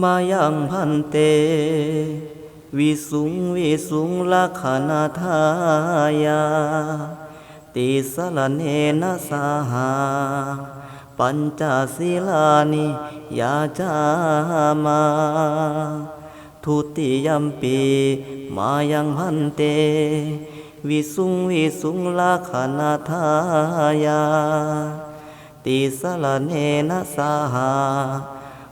มายังพันเต วิสุงวิสุงลักขณาทายา ติสลเนนะสาหา ปัญจศีลานิยาจามา ทุติยัมปีมายังพันเต วิสุงวิสุงลักขณาทายา ติสลเนนะสาหา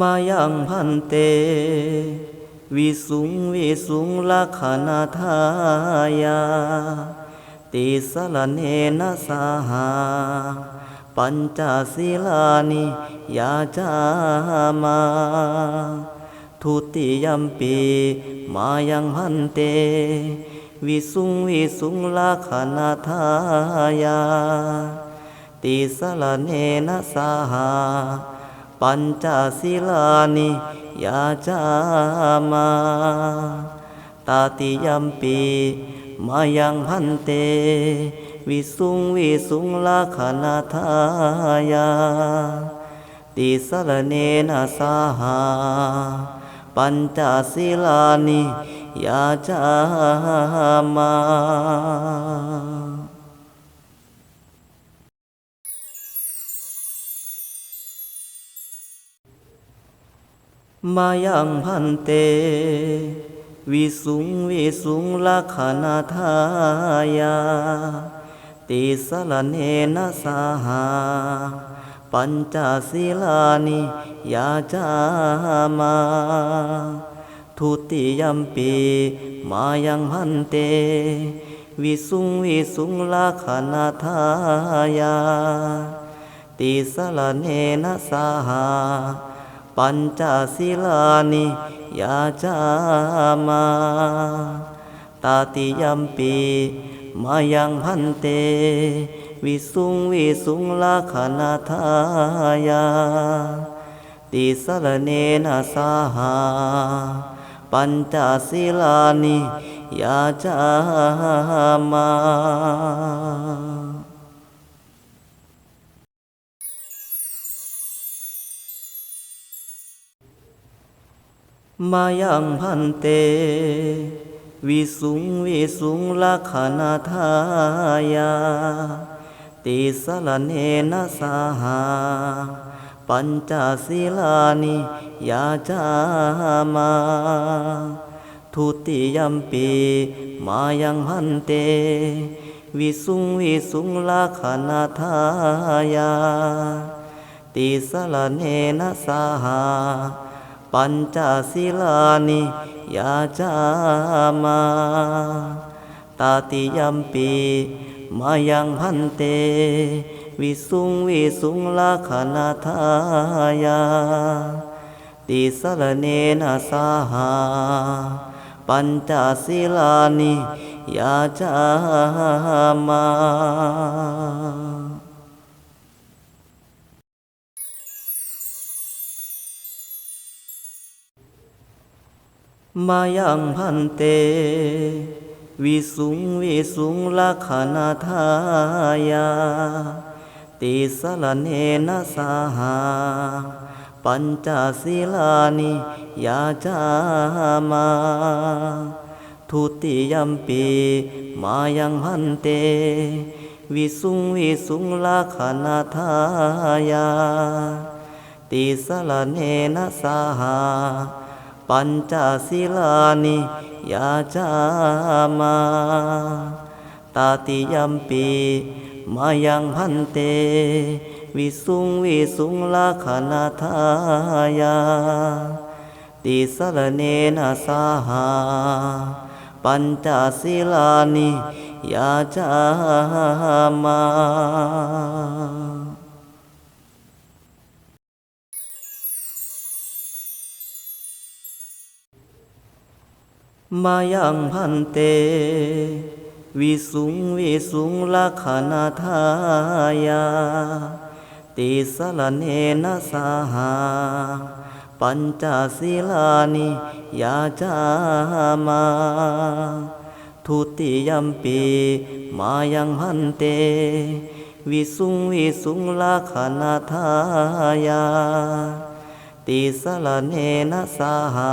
มายังพันเตวิสุงวิสุงลาขานาทายาจามามายังพันเต วิสุงวิสุงลักขณาทายา ติสลเนนะสาหา ปัญจศีลานิยาจามา ทุติยัมปีมายังพันเต วิสุงวิสุงลักขณาทายา ติสลเนนะสาหา ปัญจศีลานิยาจามาตาติยัมปีมายังพันเต วิสุงวิสุงลาขณาทายาติสรเนนะสาหา ปัญจศีลานิยาจามา มายังพันเต วิสุงวิสุงลักขณาทายา ติสลเนนะสาหา ปัญจศีลานิยาจามา ทุติยัมปีมายังพันเต วิสุงวิสุงลักขณาทายา ติสลเนนะสาหา ปัญจศีลานิยาจามาตาติยัมปีมายังพันเต วิสุงวิสุงลาขณาทายา ติสรเนนะสาหา ปัญจศีลานิยาจามา มายังพันเต วิสุงวิสุงลักขณาทายา ติสลเนนะสาหา ปัญจศีลานิยาจามา ทุติยัมปีมายังพันเต วิสุงวิสุงลักขณาทายา ติสลเนนะสาหา ปัญจศีลานิยาจามาตาติยัมปีมายังพันเต วิสุงวิสุงลาขณาทายาติสรเนนะสาหาปัญจศีลานิยาจามา มายังพันเต วิสุงวิสุงลักขณาทายา ติสลเนนะสาหา ปัญจศีลานิยาจามา ทุติยัมปีมายังพันเต วิสุงวิสุงลักขณาทายา ติสลเนนะสาหา ปัญจศีลานิยาจามาตาติยัมปีมายังพันเต วิสุงวิสุงลาขณาทายา ติสรเนนะสาหา ปัญจศีลานิยาจามา มายังพันเต วิสุงวิสุงลักขณาทายา ติสลเนนะสาหา ปัญจศีลานิยาจามา ทุติยัมปีมายังพันเต วิสุงวิสุงลักขณาทายา ติสลเนนะสาหา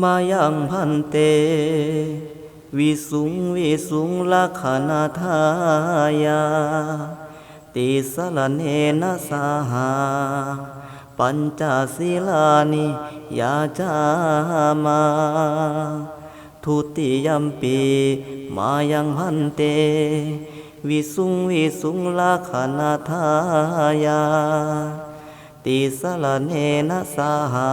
มายังพันเตวิสุงวิสุงลาขณาทายาติสลเนนะสาหาปัญจศีลานิยาจามามายังพันเต วิสุงวิสุงลักขณาทายา ติสลเนนะสาหา ปัญจศีลานิยาจามา ทุติยัมปีมายังพันเต วิสุงวิสุงลักขณาทายา ติสลเนนะสาหา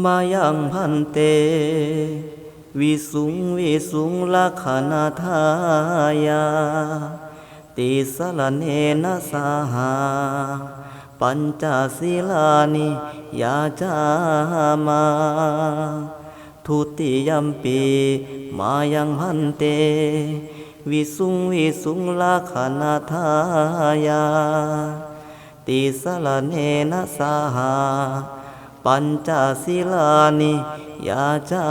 มายังพันเตวิสุงวิสุงลาขานาทายาติศานิยาจามามายังพันเต วิสุงวิสุงลักขณาทายา ติสลเนนะสาหา ปัญจศีลานิยาจามา ทุติยัมปีมายังพันเต วิสุงวิสุงลักขณาทายา ติสลเนนะสาหา ปัญจศีลานิยาจา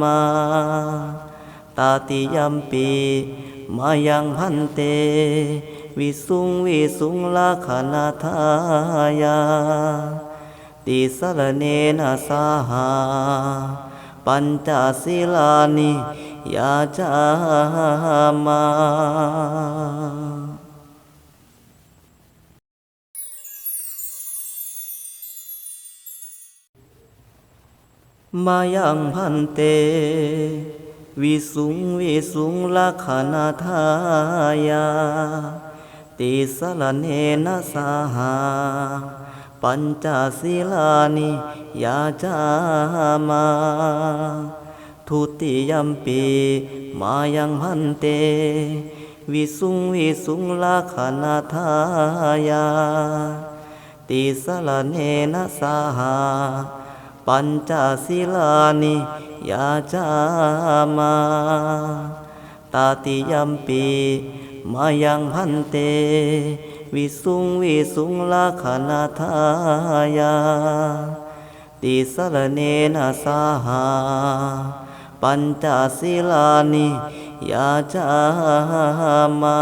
มาตาติยัมปีมายังพันเต วิสุงวิสุงลาขณาทายา ติสลเนนะสาหา ปัญจศีลานิยาจามา มายังพันเต วิสุงวิสุงลักขณาทายา ติสลเนนะสาหา ปัญจศีลานิยาจามา ทุติยัมปีมายังพันเต วิสุงวิสุงลักขณาทายา ติสลเนนะสาหา ปัญจศีลานิยาจามาตาติยัมปีมายังพันเต วิสุงวิสุงลาขณาทายาติสลเนนะสาหาปัญจศีลานิยาจามา